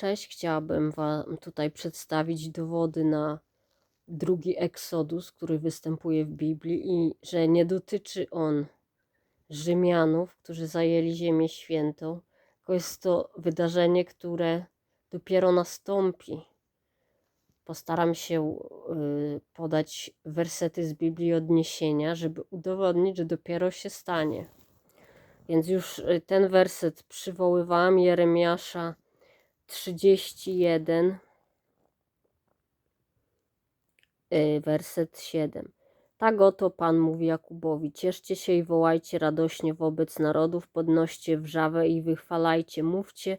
Cześć, chciałabym Wam tutaj przedstawić dowody na drugi Eksodus, który występuje w Biblii i że nie dotyczy on Rzymianów, którzy zajęli Ziemię Świętą, tylko jest to wydarzenie, które dopiero nastąpi. Postaram się y, podać wersety z Biblii odniesienia, żeby udowodnić, że dopiero się stanie. Więc już y, ten werset przywoływałam Jeremiasza 31, y, werset 7. Tak oto Pan mówi Jakubowi: Cieszcie się i wołajcie radośnie wobec narodów, podnoście wrzawę i wychwalajcie, mówcie: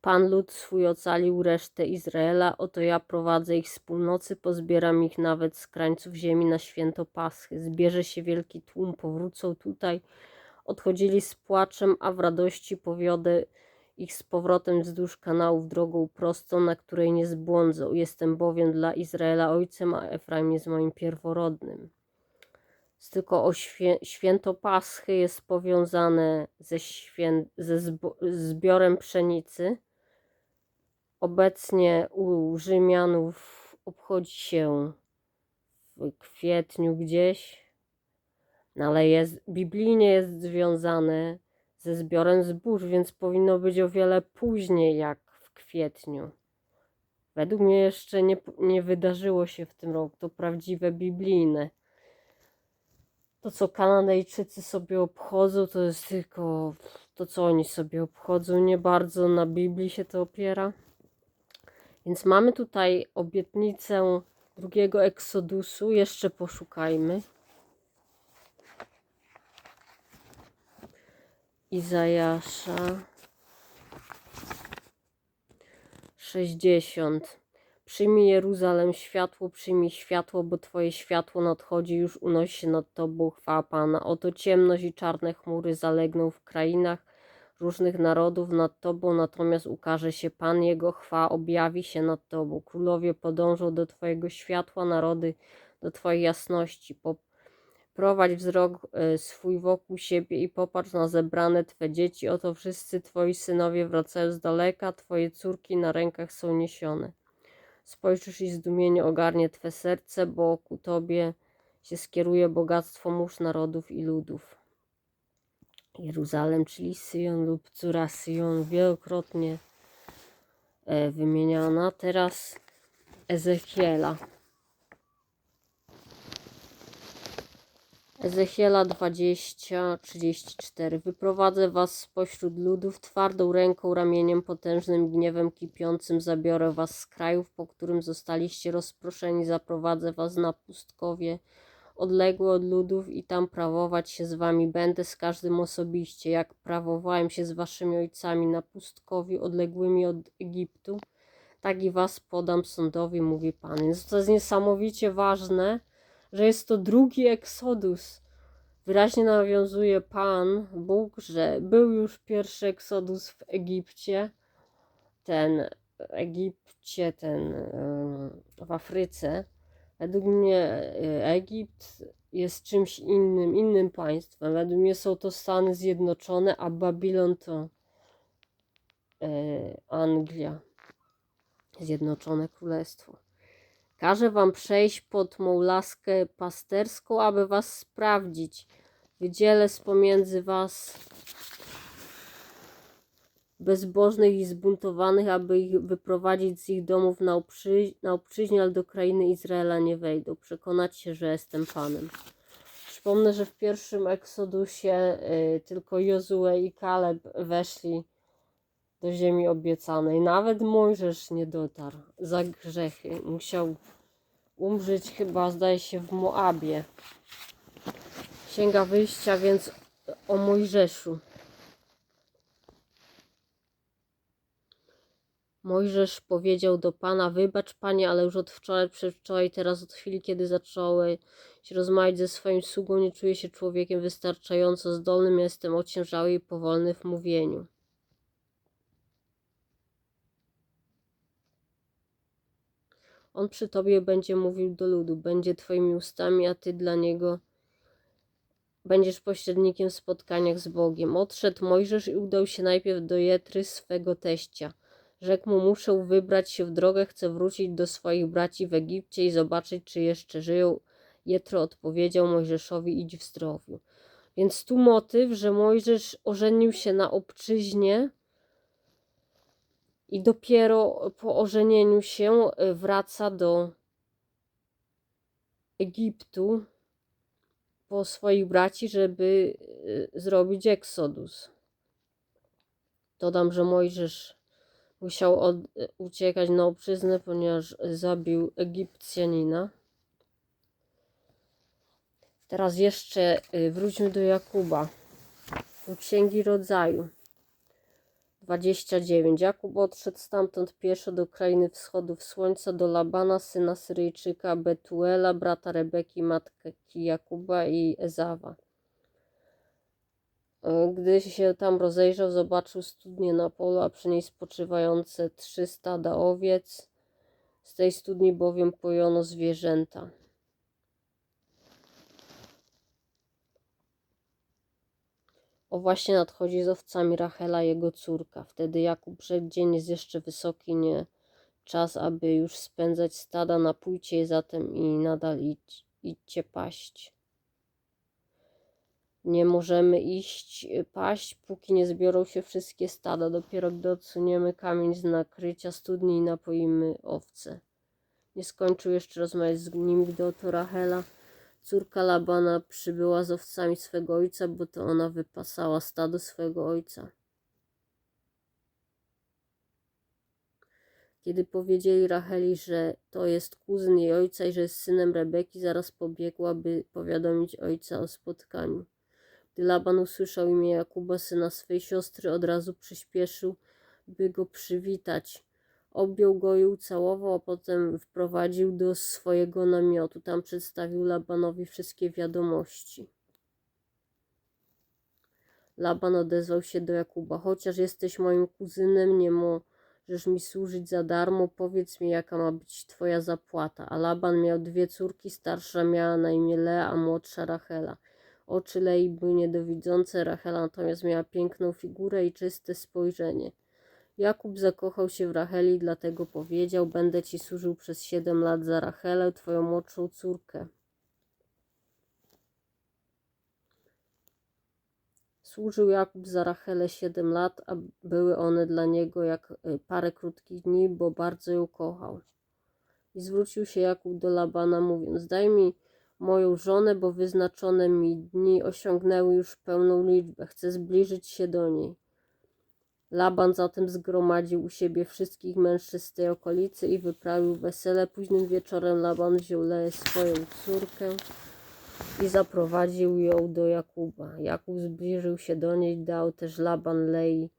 Pan lud swój ocalił resztę Izraela, oto ja prowadzę ich z północy, pozbieram ich nawet z krańców ziemi na święto Paschy. Zbierze się wielki tłum, powrócą tutaj, odchodzili z płaczem, a w radości powiodę ich z powrotem wzdłuż kanałów drogą prostą, na której nie zbłądzą. Jestem bowiem dla Izraela ojcem, a Efraim jest moim pierworodnym. Jest tylko o świę, święto Paschy jest powiązane ze, ze zbiorem pszenicy. Obecnie u Rzymianów obchodzi się w kwietniu gdzieś, no ale jest, biblijnie jest związane ze zbiorem zbóż, więc powinno być o wiele później jak w kwietniu. Według mnie jeszcze nie, nie wydarzyło się w tym roku. To prawdziwe biblijne. To, co Kanadyjczycy sobie obchodzą, to jest tylko to, co oni sobie obchodzą. Nie bardzo na Biblii się to opiera. Więc mamy tutaj obietnicę drugiego eksodusu. Jeszcze poszukajmy. Izajasza 60. Przyjmij Jeruzalem światło, przyjmij światło, bo Twoje światło nadchodzi, już unosi się nad Tobą chwała Pana. Oto ciemność i czarne chmury zalegną w krainach różnych narodów nad Tobą, natomiast ukaże się Pan, Jego chwała objawi się nad Tobą. Królowie podążą do Twojego światła, narody do Twojej jasności. Po Prowadź wzrok e, swój wokół siebie i popatrz na zebrane Twe dzieci. Oto wszyscy Twoi synowie wracają z daleka, Twoje córki na rękach są niesione. Spojrzysz i zdumienie ogarnie Twe serce, bo ku Tobie się skieruje bogactwo mórz narodów i ludów. Jeruzalem, czyli Syjon lub Córa Syjon, wielokrotnie e, wymieniana. Teraz Ezechiela. Ezechiela 20, 34. Wyprowadzę was spośród ludów, twardą ręką, ramieniem potężnym, gniewem kipiącym zabiorę was z krajów, po którym zostaliście rozproszeni, zaprowadzę was na pustkowie, odległe od ludów i tam prawować się z wami będę z każdym osobiście, jak prawowałem się z waszymi ojcami na pustkowiu odległymi od Egiptu, tak i was podam sądowi, mówi Pan. Więc to jest niesamowicie ważne, że jest to drugi eksodus. Wyraźnie nawiązuje Pan Bóg, że był już pierwszy eksodus w Egipcie, ten w Egipcie, ten w Afryce. Według mnie e, Egipt jest czymś innym, innym państwem. Według mnie są to Stany Zjednoczone, a Babilon to e, Anglia, Zjednoczone Królestwo. Każę wam przejść pod mą laskę pasterską, aby was sprawdzić. Z pomiędzy was bezbożnych i zbuntowanych, aby ich wyprowadzić z ich domów na, obrzy na obczyźnie, ale do krainy Izraela nie wejdą. Przekonać się, że jestem Panem. Przypomnę, że w pierwszym Eksodusie y, tylko Jozue i Kaleb weszli do ziemi obiecanej. Nawet Mojżesz nie dotarł za grzechy. Musiał umrzeć chyba, zdaje się, w Moabie. Księga Wyjścia, więc o Mojżeszu. Mojżesz powiedział do Pana, wybacz Panie, ale już od wczoraj, przedwczoraj, teraz od chwili, kiedy zacząłeś rozmawiać ze swoim sługą, nie czuję się człowiekiem wystarczająco zdolnym, jestem ociężały i powolny w mówieniu. On przy tobie będzie mówił do ludu, będzie twoimi ustami, a ty dla niego będziesz pośrednikiem w spotkaniach z Bogiem. Odszedł Mojżesz i udał się najpierw do Jetry, swego teścia, Rzekł mu, muszę wybrać się w drogę, chcę wrócić do swoich braci w Egipcie i zobaczyć, czy jeszcze żyją. Jetro odpowiedział Mojżeszowi, idź w zdrowiu. Więc tu motyw, że Mojżesz ożenił się na obczyźnie i dopiero po ożenieniu się y, wraca do Egiptu po swoich braci, żeby y, zrobić eksodus. Dodam, że Mojżesz musiał od, uciekać na obczyznę, ponieważ zabił Egipcjanina. Teraz jeszcze y, wróćmy do Jakuba. Do Księgi Rodzaju. 29. Jakub odszedł stamtąd pieszo do krainy wschodów słońca, do Labana, syna Syryjczyka, Betuela, brata Rebeki, matki Jakuba i Ezawa. E, Gdy się tam rozejrzał, zobaczył studnię na polu, a przy niej spoczywające trzy stada owiec. Z tej studni bowiem pojono zwierzęta. O właśnie nadchodzi z owcami Rachela, jego córka. Wtedy Jakub rzekł, dzień jest jeszcze wysoki, nie czas, aby już spędzać stada, napójcie je zatem i nadal idź, idźcie paść. Nie możemy iść y, paść, póki nie zbiorą się wszystkie stada. Dopiero gdy odsuniemy kamień z nakrycia studni i napoimy owce. Nie skończył jeszcze rozmawiać z nim, gdy oto Rachela, córka Labana, przybyła z owcami swego ojca, bo to ona wypasała stado swego ojca. Kiedy powiedzieli Racheli, że to jest kuzyn jej ojca i że jest synem Rebeki, zaraz pobiegła, by powiadomić ojca o spotkaniu. Gdy Laban usłyszał imię Jakuba, syna swej siostry, od razu przyspieszył, by go przywitać. Objął go i ucałował, a potem wprowadził do swojego namiotu. Tam przedstawił Labanowi wszystkie wiadomości. Laban odezwał się do Jakuba: Chociaż jesteś moim kuzynem, nie możesz mi służyć za darmo. Powiedz mi, jaka ma być twoja zapłata. A Laban miał dwie córki, starsza miała na imię Lea, a młodsza Rachela. Oczy Lei były niedowidzące, Rachela natomiast miała piękną figurę i czyste spojrzenie. Jakub zakochał się w Racheli, dlatego powiedział: Będę ci służył przez siedem lat za Rachelę, twoją młodszą córkę. Służył Jakub za Rachelę siedem lat, a były one dla niego jak y, parę krótkich dni, bo bardzo ją kochał. I zwrócił się Jakub do Labana, mówiąc: Daj mi moją żonę, bo wyznaczone mi dni osiągnęły już pełną liczbę. Chcę zbliżyć się do niej. Laban zatem zgromadził u siebie wszystkich mężczyzn z tej okolicy i wyprawił wesele. Późnym wieczorem Laban wziął Leę, swoją córkę, i zaprowadził ją do Jakuba. Jakub zbliżył się do niej, dał też Laban Lei,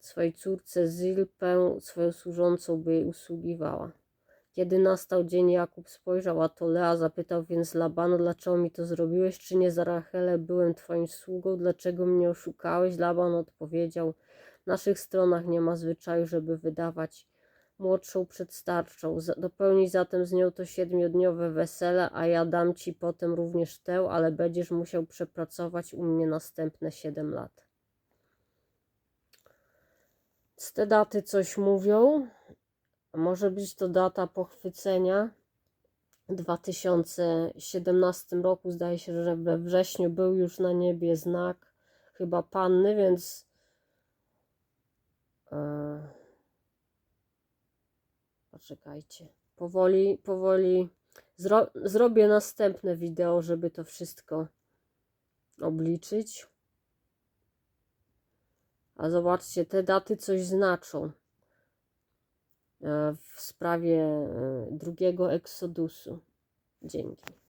swojej córce Zilpę, swoją służącą, by jej usługiwała. Kiedy nastał dzień, Jakub spojrzał, a to Lea zapytał więc Labana, dlaczego mi to zrobiłeś, czy nie za Rachelę byłem twoim sługą, dlaczego mnie oszukałeś? Laban odpowiedział, naszych stronach nie ma zwyczaju, żeby wydawać młodszą przed starszą. Dopełnij zatem z nią to siedmiodniowe wesele, a ja dam ci potem również tę, ale będziesz musiał przepracować u mnie następne siedem lat. Z te daty coś mówią. Może być to data pochwycenia. W 2017 roku zdaje się, że we wrześniu był już na niebie znak chyba panny, więc poczekajcie. Powoli, powoli zro, zrobię następne wideo, żeby to wszystko obliczyć. A zobaczcie, te daty coś znaczą e, w sprawie e, drugiego eksodusu. Dzięki.